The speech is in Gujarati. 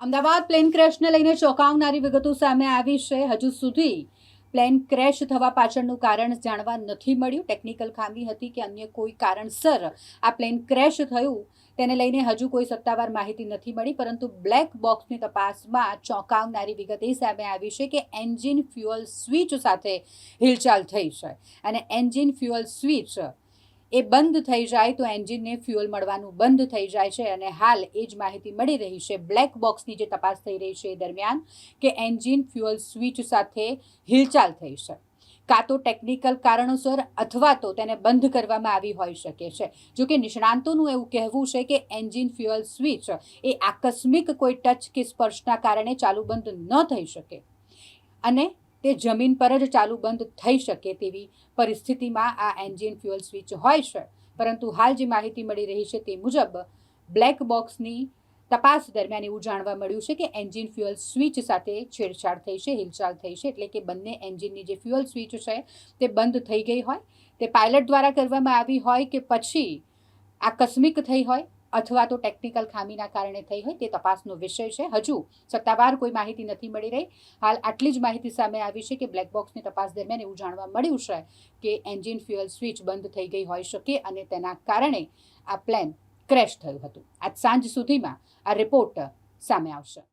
અમદાવાદ પ્લેન ક્રેશને લઈને ચોંકાવનારી વિગતો સામે આવી છે. હજુ સુધી પ્લેન ક્રેશ થવા પાછળનું કારણ જાણવા નથી મળ્યું. ટેકનિકલ ખામી હતી કે અન્ય કોઈ કારણસર આ પ્લેન ક્રેશ થયું. તેને લઈને હજુ કોઈ સત્તાવાર માહિતી નથી મળી, પરંતુ બ્લેક બોક્સની તપાસમાં ચોંકાવનારી વિગત એ સામે આવી છે કે એન્જિન ફ્યુઅલ સ્વિચ સાથે હિલચાલ થઈ છે. અને એન્જિન ફ્યુઅલ સ્વિચ એ બંધ થઈ જાય તો એન્જિનને ફ્યુઅલ મળવાનું બંધ થઈ જાય છે અને હાલ એ જ માહિતી મળી રહી છે બ્લેક બોક્સની જે તપાસ થઈ રહી છે એ દરમિયાન કે એન્જિન ફ્યુઅલ સ્વિચ સાથે હિલચાલ થઈ છે. કાં તો ટેકનિકલ કારણોસર અથવા તો તેને બંધ કરવામાં આવી હોઈ શકે છે. જો કે નિષ્ણાંતોનું એવું કહેવું છે કે એન્જિન ફ્યુઅલ સ્વિચ એ આકસ્મિક કોઈ ટચ કે સ્પર્શના કારણે ચાલુ બંધ ન થઈ શકે. અને તે જમીન પર જ ચાલુ બંધ થઈ શકે તેવી પરિસ્થિતિમાં આ એન્જિન ફ્યુઅલ સ્વિચ હોય છે. પરંતુ હાલ જે માહિતી મળી રહી છે તે મુજબ, બ્લેક બોક્સની તપાસ દરમિયાન એવું જાણવા મળ્યું છે કે એન્જિન ફ્યુઅલ સ્વિચ સાથે છેડછાડ થઈ છે, હિલચાલ થઈ છે, એટલે કે બંને એન્જિનની જે ફ્યુઅલ સ્વિચ છે તે બંધ થઈ ગઈ હોય. તે પાયલટ દ્વારા કરવામાં આવી હોય કે પછી આકસ્મિક થઈ હોય? અથવા તો ટેકનિકલ ખામીના કારણે થઈ હોય તે તપાસનો વિષય છે. હજુ સત્તાવાર કોઈ માહિતી નથી મળી રહી. હાલ આટલી જ માહિતી સામે આવી છે કે બ્લેક બોક્સની તપાસ દરમિયાન એવું જાણવા મળ્યું છે કે એન્જિન ફ્યુઅલ સ્વિચ બંધ થઈ ગઈ હોઈ શકે અને તેના કારણે આ પ્લેન ક્રેશ થયું હતું. આજ સાંજ સુધીમાં આ રિપોર્ટ સામે આવશે.